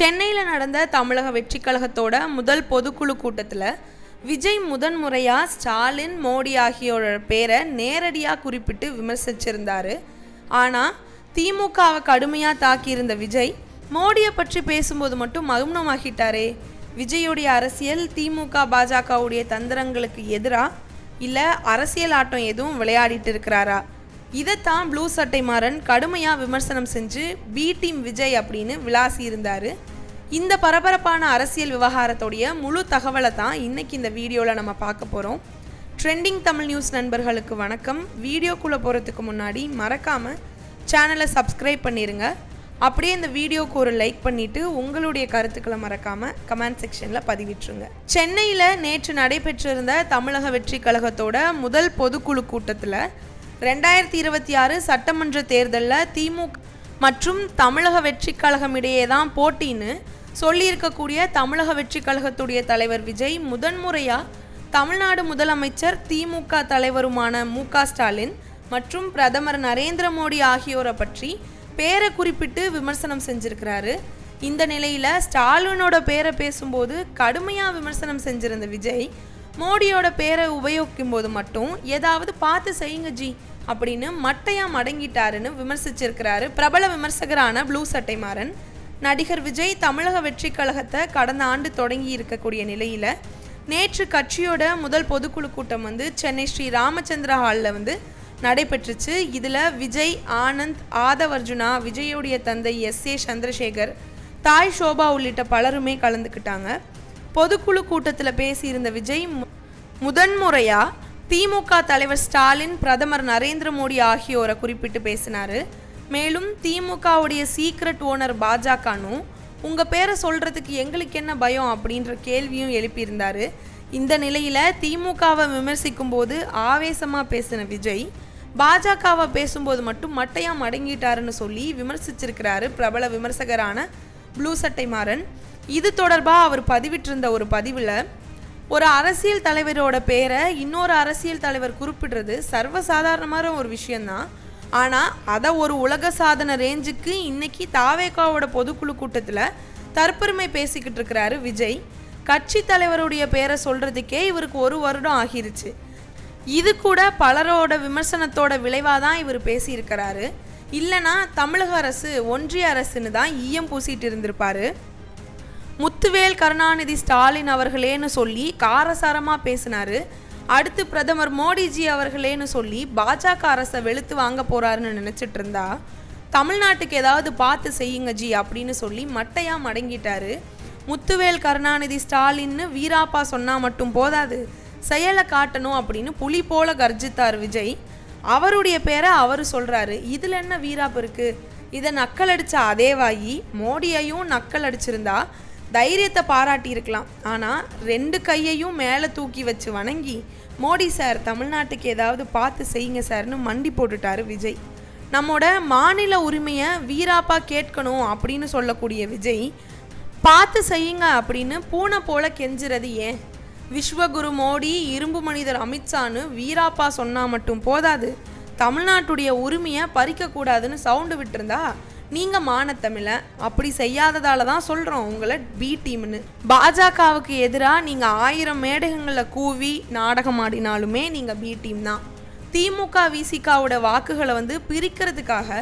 சென்னையில் நடந்த தமிழக வெற்றி கழகத்தோட முதல் பொதுக்குழு கூட்டத்தில் விஜய் முதன்முறையாக ஸ்டாலின் மோடி ஆகியோரோட பேரை நேரடியாக குறிப்பிட்டு விமர்சிச்சிருந்தார். ஆனால் திமுகவை கடுமையாக தாக்கியிருந்த விஜய் மோடியை பற்றி பேசும்போது மட்டும் மௌனமாகிட்டாரே. விஜயுடைய அரசியல் திமுக பாஜகவுடைய தந்திரங்களுக்கு எதிராக இல்லை அரசியல் ஆட்டம் எதுவும் விளையாடிட்டு இருக்கிறாரா? இதைத்தான் ப்ளூ சட்டை மாறன் கடுமையாக விமர்சனம் செஞ்சு பி டீம் விஜய் அப்படின்னு விளாசி இருந்தார் இந்த பரபரப்பான அரசியல் விவகாரத்தோடைய முழு தகவலை தான் இன்னைக்கு இந்த வீடியோவில் நம்ம பார்க்க போகிறோம் ட்ரெண்டிங் தமிழ் நியூஸ் நண்பர்களுக்கு வணக்கம். வீடியோக்குள்ளே போகிறதுக்கு முன்னாடி மறக்காமல் சேனலை சப்ஸ்கிரைப் பண்ணிடுங்க அப்படியே இந்த வீடியோக்கு ஒரு லைக் பண்ணிவிட்டு உங்களுடைய கருத்துக்களை மறக்காமல் கமெண்ட் செக்ஷனில் பதிவிட்டுருங்க. சென்னையில் நேற்று நடைபெற்றிருந்த தமிழக வெற்றி கழகத்தோட முதல் பொதுக்குழு கூட்டத்தில் ரெண்டாயிரத்தி இருபத்தி ஆறு சட்டமன்ற தேர்தலில் திமுக மற்றும் தமிழக வெற்றி கழகம் இடையே தான் போட்டின்னு சொல்லியிருக்கக்கூடிய தமிழக வெற்றி கழகத்துடைய தலைவர் விஜய் முதன்முறையாக தமிழ்நாடு முதலமைச்சர் திமுக தலைவருமான மு ஸ்டாலின் மற்றும் பிரதமர் நரேந்திர மோடி ஆகியோரை பற்றி பேரை குறிப்பிட்டு விமர்சனம் செஞ்சிருக்கிறாரு. இந்த நிலையில் ஸ்டாலினோட பேரை பேசும்போது கடுமையாக விமர்சனம் செஞ்சிருந்த விஜய் மோடியோட பேரை உபயோகிக்கும் போது மட்டும் ஏதாவது பார்த்து செய்யுங்க ஜி அப்படின்னு மட்டையா மடங்கிட்டாருன்னு விமர்சிச்சிருக்கிறாரு. பிரபல விமர்சகரான ப்ளூ சட்டைமாறன் நடிகர் விஜய் தமிழக வெற்றி கழகத்தை கடந்த ஆண்டு தொடங்கி இருக்கக்கூடிய நிலையில் நேற்று கட்சியோட முதல் பொதுக்குழு கூட்டம் வந்து சென்னை ஸ்ரீ ராமச்சந்திர ஹாலில் வந்து நடைபெற்றுச்சு. இதில் விஜய் ஆனந்த் ஆதவர்ஜுனா விஜயுடைய விஜயோடைய தந்தை எஸ் ஏ சந்திரசேகர் தாய் ஷோபா உள்ளிட்ட பலருமே கலந்துக்கிட்டாங்க. பொதுக்குழு கூட்டத்தில் பேசியிருந்த விஜய் மு- திமுக தலைவர் ஸ்டாலின் பிரதமர் நரேந்திர மோடி ஆகியோரை குறிப்பிட்டு பேசினார். மேலும் திமுகவுடைய சீக்ரெட் ஓனர் பாஜகனும் உங்கள் பேரை சொல்கிறதுக்கு எங்களுக்கு என்ன பயம் அப்படின்ற கேள்வியும் எழுப்பியிருந்தாரு. இந்த நிலையில் திமுகவை விமர்சிக்கும் போது ஆவேசமாக பேசின விஜய் பாஜகவை பேசும்போது மட்டும் மட்டையாக மடங்கிட்டாருன்னு சொல்லி விமர்சிச்சிருக்கிறாரு பிரபல விமர்சகரான ப்ளூ சட்டை மாறன். இது தொடர்பாக அவர் பதிவிட்டிருந்த ஒரு பதிவில் ஒரு அரசியல் தலைவரோட பேரை இன்னொரு அரசியல் தலைவர் குறிப்பிடுறது சர்வசாதாரணமான ஒரு விஷயந்தான் ஆனால் அதை ஒரு உலக சாதன ரேஞ்சுக்கு இன்னைக்கு தாவேகாவோட பொதுக்குழு கூட்டத்தில் தற்பெருமை பேசிக்கிட்டு இருக்கிறாரு விஜய். கட்சி தலைவருடைய பேரை சொல்றதுக்கே இவருக்கு ஒரு வருடம் ஆகிருச்சு. இது கூட பலரோட விமர்சனத்தோட விளைவாக தான் இவர் பேசியிருக்கிறாரு. இல்லைனா தமிழக அரசு ஒன்றிய அரசுன்னு தான் ஈயம் பூசிட்டு இருந்திருப்பாரு. முத்துவேல் கருணாநிதி ஸ்டாலின் அவர்களேன்னு சொல்லி காரசாரமாக பேசினாரு. அடுத்து பிரதமர் மோடிஜி அவர்களேன்னு சொல்லி பாஜக அரசை வெளுத்து வாங்க போறாருன்னு நினச்சிட்டு இருந்தா தமிழ்நாட்டுக்கு ஏதாவது பார்த்து செய்யுங்க ஜி அப்படின்னு சொல்லி மட்டையா மடங்கிட்டாரு. முத்துவேல் கருணாநிதி ஸ்டாலின்னு வீராப்பா சொன்னால் மட்டும் போதாது செயலை காட்டணும் அப்படின்னு புலி போல கர்ஜித்தார் விஜய். அவருடைய பேரை அவர் சொல்கிறாரு இதில் என்ன வீராப்பு இருக்கு? இதை நக்கல் அடிச்ச அதே வாயி மோடியையும் நக்கல் அடிச்சிருந்தா தைரியத்தை பாராட்டியிருக்கலாம். ஆனால் ரெண்டு கையையும் மேலே தூக்கி வச்சு வணங்கி மோடி சார் தமிழ்நாட்டுக்கு ஏதாவது பார்த்து செய்யுங்க சார்னு மண்டி போட்டுட்டாரு விஜய். நம்மோட மாநில உரிமையை வீராப்பா கேட்கணும் அப்படின்னு சொல்லக்கூடிய விஜய் பார்த்து செய்யுங்க அப்படின்னு பூனை போல கெஞ்சுறது ஏன்? விஸ்வகுரு மோடி இரும்பு மனிதர் அமித்ஷான்னு வீராப்பா சொன்னால் மட்டும் போதாது. தமிழ்நாட்டுடைய உரிமையை பறிக்கக்கூடாதுன்னு சவுண்டு விட்டுருந்தா நீங்கள் மானத்தமிழ அப்படி செய்யாததால தான் சொல்கிறோம் உங்களை பி டீம்னு பாஜகவுக்கு எதிராக நீங்கள் ஆயிரம் மேடகங்களில் கூவி நாடகம் ஆடினாலுமே நீங்கள் பி டீம் தான். திமுக விசிகாவோட வாக்குகளை வந்து பிரிக்கிறதுக்காக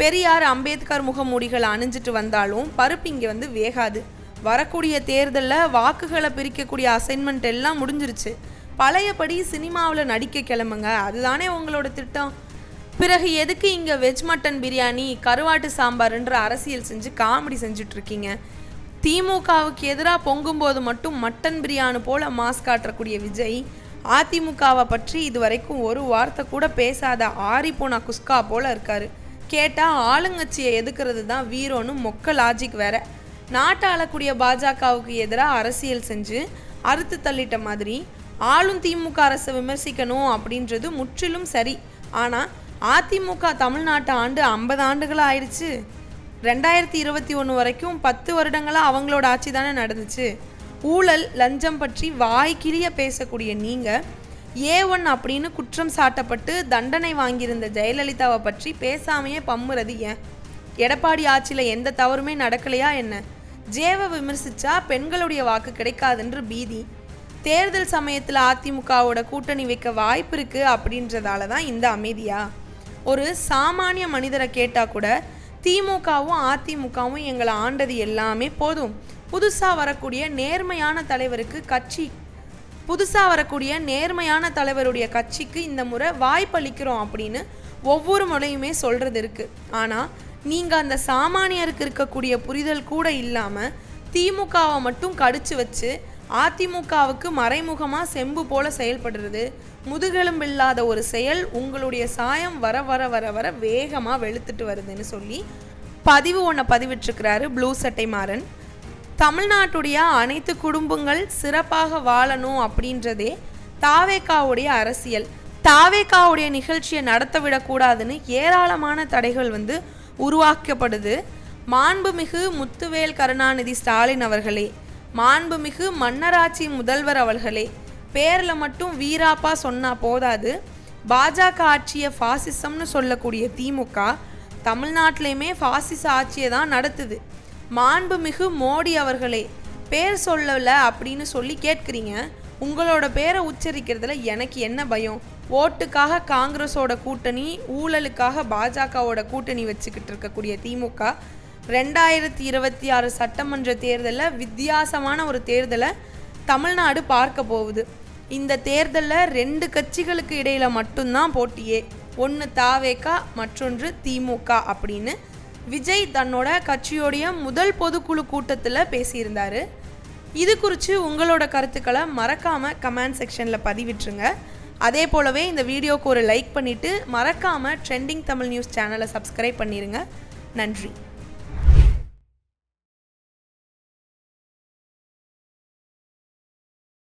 பெரியார் அம்பேத்கர் முகமூடிகளை அணிஞ்சிட்டு வந்தாலும் பருப்பு இங்கே வந்து வேகாது. வரக்கூடிய தேர்தலில் வாக்குகளை பிரிக்கக்கூடிய அசைன்மெண்ட் எல்லாம் முடிஞ்சிருச்சு. பழையபடி சினிமாவில் நடிக்க கிளம்புங்க அதுதானே உங்களோட திட்டம். பிறகு எதுக்கு இங்கே வெஜ் மட்டன் பிரியாணி கருவாட்டு சாம்பார்ன்ற அரசியல் செஞ்சு காமெடி செஞ்சுட்டு இருக்கீங்க திமுகவுக்கு எதிராக பொங்கும்போது மட்டும் மட்டன் பிரியாணி போல மாஸ் காட்டக்கூடிய விஜய் அதிமுகவை பற்றி இதுவரைக்கும் ஒரு வார்த்தை கூட பேசாத ஆறி போன குஸ்கா போல இருக்காரு. கேட்டால் ஆளுங்கட்சியை எதுக்குறது தான் வீரோன்னு மொக்க லாஜிக் வேற. நாட்டை ஆளக்கூடிய பாஜகவுக்கு எதிராக அரசியல் செஞ்சு அறுத்து தள்ளிட்ட மாதிரி ஆளும் திமுக அரசை விமர்சிக்கணும் அப்படின்றது முற்றிலும் சரி. ஆனால் அதிமுக தமிழ்நாட்டு ஆண்டு ஐம்பது ஆண்டுகளாக ஆயிடுச்சு ரெண்டாயிரத்தி இருபத்தி ஒன்று வரைக்கும் பத்து வருடங்களாக அவங்களோட ஆட்சி தானே நடந்துச்சு. ஊழல் லஞ்சம் பற்றி வாய்க்கிழிய பேசக்கூடிய நீங்கள் ஏ ஒன் அப்படின்னு குற்றம் சாட்டப்பட்டு தண்டனை வாங்கியிருந்த ஜெயலலிதாவை பற்றி பேசாமையே பம்முறது ஏன்? எடப்பாடி ஆட்சியில் எந்த தவறுமே நடக்கலையா என்ன? ஜேவை விமர்சிச்சா பெண்களுடைய வாக்கு கிடைக்காதுன்ற பீதி. தேர்தல் சமயத்தில் அதிமுகவோட கூட்டணி வைக்க வாய்ப்பு இருக்குது அப்படின்றதால தான் இந்த அமைதியா? ஒரு சாமானிய மனிதரை கேட்டால் கூட திமுகவும் அதிமுகவும் எங்களை ஆண்டது எல்லாமே போதும். புதுசாக வரக்கூடிய நேர்மையான தலைவருக்கு கட்சி புதுசாக வரக்கூடிய நேர்மையான தலைவருடைய கட்சிக்கு இந்த முறை வாய்ப்பளிக்கிறோம் அப்படின்னு ஒவ்வொரு முறையுமே சொல்கிறது இருக்குது ஆனால் நீங்கள் அந்த சாமானியருக்கு இருக்கக்கூடிய புரிதல் கூட இல்லாமல் திமுகவை மட்டும் கடிச்சு வச்சு அதிமுகவுக்கு மறைமுகமாக செம்பு போல செயல்படுறது. முதுகெலும்பில்லாத ஒரு செயல் உங்களுடைய சாயம் வர வர வர வர வேகமாக வெளுத்துட்டு வருதுன்னு சொல்லி பதிவு ஒன்றை பதிவிட்டிருக்கிறாரு ப்ளூ சட்டை மாறன். தமிழ்நாட்டுடைய அனைத்து குடும்பங்கள் சிறப்பாக வாழணும் அப்படின்றதே தாவேக்காவுடைய அரசியல். தாவேக்காவுடைய நிகழ்ச்சியை நடத்த விடக்கூடாதுன்னு ஏராளமான தடைகள் வந்து உருவாக்கப்படுது. மாண்புமிகு முத்துவேல் கருணாநிதி ஸ்டாலின் அவர்களே மாண்புமிகு மன்னராட்சி முதல்வர் அவர்களே பேரில் மட்டும் வீராப்பா சொன்னால் போதாது. பாஜக ஆட்சியை ஃபாசிசம்னு சொல்லக்கூடிய திமுக தமிழ்நாட்டிலையுமே ஃபாசிச ஆட்சியை தான் நடத்துது. மாண்புமிகு மோடி அவர்களே பேர் சொல்லல அப்படின்னு சொல்லி கேட்குறீங்க. உங்களோட பேரை உச்சரிக்கிறதுல எனக்கு என்ன பயம்? ஓட்டுக்காக காங்கிரஸோட கூட்டணி ஊழலுக்காக பாஜகவோட கூட்டணி வச்சுக்கிட்டு இருக்கக்கூடிய திமுக ரெண்டாயிரத்தி இருபத்தி ஆறு சட்டமன்ற தேர்தலில் வித்தியாசமான ஒரு தேர்தலை தமிழ்நாடு பார்க்க போகுது. இந்த தேர்தலில் ரெண்டு கட்சிகளுக்கு இடையில் மட்டும்தான் போட்டியே. ஒன்று தாவேகா மற்றொன்று திமுக அப்படின்னு விஜய் தன்னோட கட்சியோடைய முதல் பொதுக்குழு கூட்டத்தில் பேசியிருந்தார். இது குறித்து உங்களோட கருத்துக்களை மறக்காமல் கமெண்ட் செக்ஷனில் பதிவிட்டுருங்க. அதே போலவே இந்த வீடியோக்கு ஒரு லைக் பண்ணிவிட்டு மறக்காமல் ட்ரெண்டிங் தமிழ் நியூஸ் சேனலை சப்ஸ்கிரைப் பண்ணிடுங்க நன்றி.